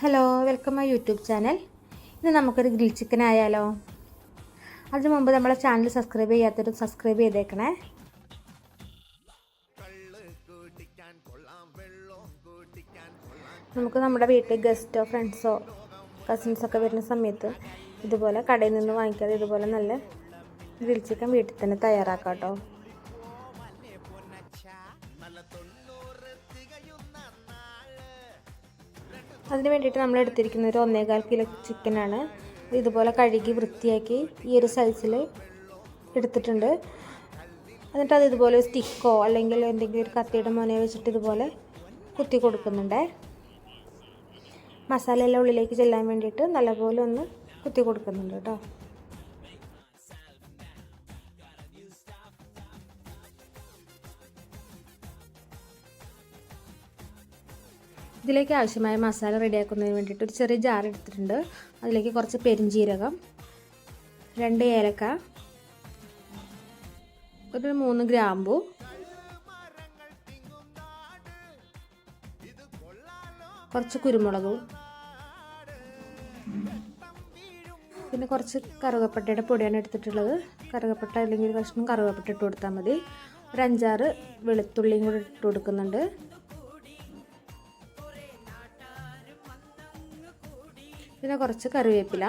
Hello welcome my YouTube channel ഇന്ന് നമുക്കൊരു grill chicken ആയാലോ? അതിനു മുമ്പ് നമ്മളെ ചാനൽ സബ്സ്ക്രൈബ് ചെയ്യാത്തൊരു സബ്സ്ക്രൈബ് ചെയ്തേക്കണേ. നമുക്ക് നമ്മുടെ വീട്ടിൽ ഗസ്റ്റോ ഫ്രണ്ട്സോ കസിൻസൊക്കെ വരുന്ന സമയത്ത് ഇതുപോലെ കടയിൽ നിന്ന് വാങ്ങിക്കാതെ ഇതുപോലെ നല്ല ഗ്രിൽ ചിക്കൻ വീട്ടിൽ തന്നെ തയ്യാറാക്കാം കേട്ടോ. അതിന് വേണ്ടിയിട്ട് നമ്മൾ എടുത്തിരിക്കുന്ന ഒരു ഒന്നേകാൽ കിലോ ചിക്കനാണ് ഇതുപോലെ കഴുകി വൃത്തിയാക്കി ഈ ഒരു സൈസിൽ എടുത്തിട്ടുണ്ട്. എന്നിട്ട് അത് ഇതുപോലെ സ്റ്റിക്കോ അല്ലെങ്കിൽ എന്തെങ്കിലും ഒരു കത്തിയുടെ മോനെ വെച്ചിട്ട് ഇതുപോലെ കുത്തി കൊടുക്കുന്നുണ്ട്. മസാലയെല്ലാം ഉള്ളിലേക്ക് ചെല്ലാൻ വേണ്ടിയിട്ട് നല്ലപോലെ ഒന്ന് കുത്തി കൊടുക്കുന്നുണ്ട് കേട്ടോ. ഇതിലേക്ക് ആവശ്യമായ മസാല റെഡിയാക്കുന്നതിന് വേണ്ടിയിട്ട് ഒരു ചെറിയ ജാർ എടുത്തിട്ടുണ്ട്. അതിലേക്ക് കുറച്ച് പെരിഞ്ചീരകം രണ്ട് ഏലക്ക ഒരു മൂന്ന് ഗ്രാമ്പു കുറച്ച് കുരുമുളകും പിന്നെ കുറച്ച് കറുകപ്പട്ടയുടെ പൊടിയാണ് എടുത്തിട്ടുള്ളത്. കറുകപ്പട്ട അല്ലെങ്കിൽ കഷ്ണം കറുകപ്പട്ട ഇട്ട് കൊടുത്താൽ മതി. ഒരു അഞ്ചാറ് വെളുത്തുള്ളിയും കൂടി ഇട്ട് കൊടുക്കുന്നുണ്ട്. പിന്നെ കുറച്ച് കറിവേപ്പില.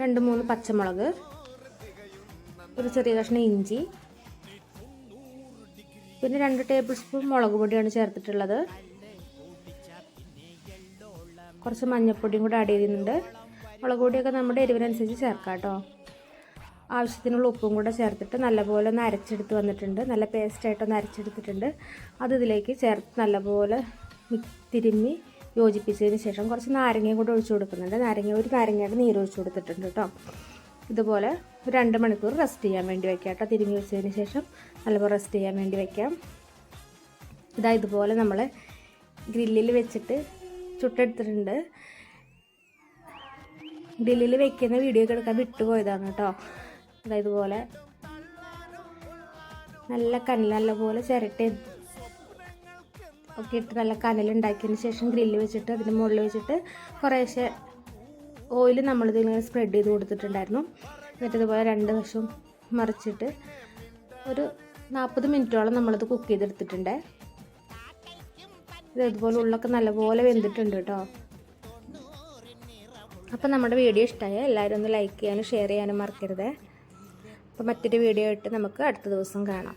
രണ്ട് മൂന്ന് പച്ചമുളക്. ഒരു ചെറിയ കഷ്ണം ഇഞ്ചി. പിന്നെ രണ്ട് ടേബിൾ സ്പൂൺ മുളക് പൊടിയാണ് ചേർത്തിട്ടുള്ളത്. കുറച്ച് മഞ്ഞൾപ്പൊടിയും കൂടെ ആഡ് ചെയ്യുന്നുണ്ട് മുളക് പൊടിയൊക്കെ നമ്മുടെ എരിവിനനുസരിച്ച് ചേർക്കാം കേട്ടോ. ആവശ്യത്തിനുള്ള ഉപ്പും കൂടെ ചേർത്തിട്ട് നല്ലപോലെ ഒന്ന് അരച്ചെടുത്ത് വന്നിട്ടുണ്ട്. നല്ല പേസ്റ്റായിട്ടൊന്ന് അരച്ചെടുത്തിട്ടുണ്ട്. അത് ഇതിലേക്ക് ചേർത്ത് നല്ലപോലെ തിരുമ്മി യോജിപ്പിച്ചതിന് ശേഷം കുറച്ച് നാരങ്ങയും കൂടെ ഒഴിച്ചു കൊടുക്കുന്നുണ്ട്. നാരങ്ങ ഒരു നാരങ്ങയുടെ നീര് ഒഴിച്ചു കൊടുത്തിട്ടുണ്ട് കേട്ടോ. ഇതുപോലെ രണ്ട് മണിക്കൂർ റെസ്റ്റ് ചെയ്യാൻ വേണ്ടി വയ്ക്കാം കേട്ടോ. തിരുമ്മി വെച്ചതിന് ശേഷം നല്ലപോലെ റെസ്റ്റ് ചെയ്യാൻ വേണ്ടി വയ്ക്കാം ഇതാ ഇതുപോലെ നമ്മൾ ഗ്രില്ലിൽ വെച്ചിട്ട് ചുട്ടെടുത്തിട്ടുണ്ട്. ഗ്രില്ലിൽ വെക്കുന്ന വീഡിയോ എടുക്കാൻ വിട്ടുപോയതാണ് കേട്ടോ. അതായത് ഇതുപോലെ നല്ല കല്ല് നല്ല പോലെ ചിരട്ടി ഒക്കെ ഇട്ട് നല്ല കനലുണ്ടാക്കിയതിന് ശേഷം ഗ്രില്ല് വെച്ചിട്ട് അതിന്റെ മുകളിൽ വെച്ചിട്ട് കുറേശ്ശെ ഓയിൽ നമ്മളിതിങ്ങനെ സ്പ്രെഡ് ചെയ്ത് കൊടുത്തിട്ടുണ്ടായിരുന്നു. എന്നിട്ട് ഇതുപോലെ രണ്ട് വശവും മറിച്ചിട്ട് ഒരു നാൽപ്പത് മിനിറ്റോളം നമ്മളത് കുക്ക് ചെയ്തെടുത്തിട്ടുണ്ട്. ഇത് ഇതുപോലെ ഉള്ളൊക്കെ നല്ലപോലെ വെന്തിട്ടുണ്ട് കേട്ടോ. അപ്പം നമ്മുടെ വീഡിയോ ഇഷ്ടമായ എല്ലാവരും ഒന്ന് ലൈക്ക് ചെയ്യാനും ഷെയർ ചെയ്യാനും മറക്കരുത്. അപ്പോൾ മറ്റൊരു വീഡിയോ ആയിട്ട് നമുക്ക് അടുത്ത ദിവസം കാണാം.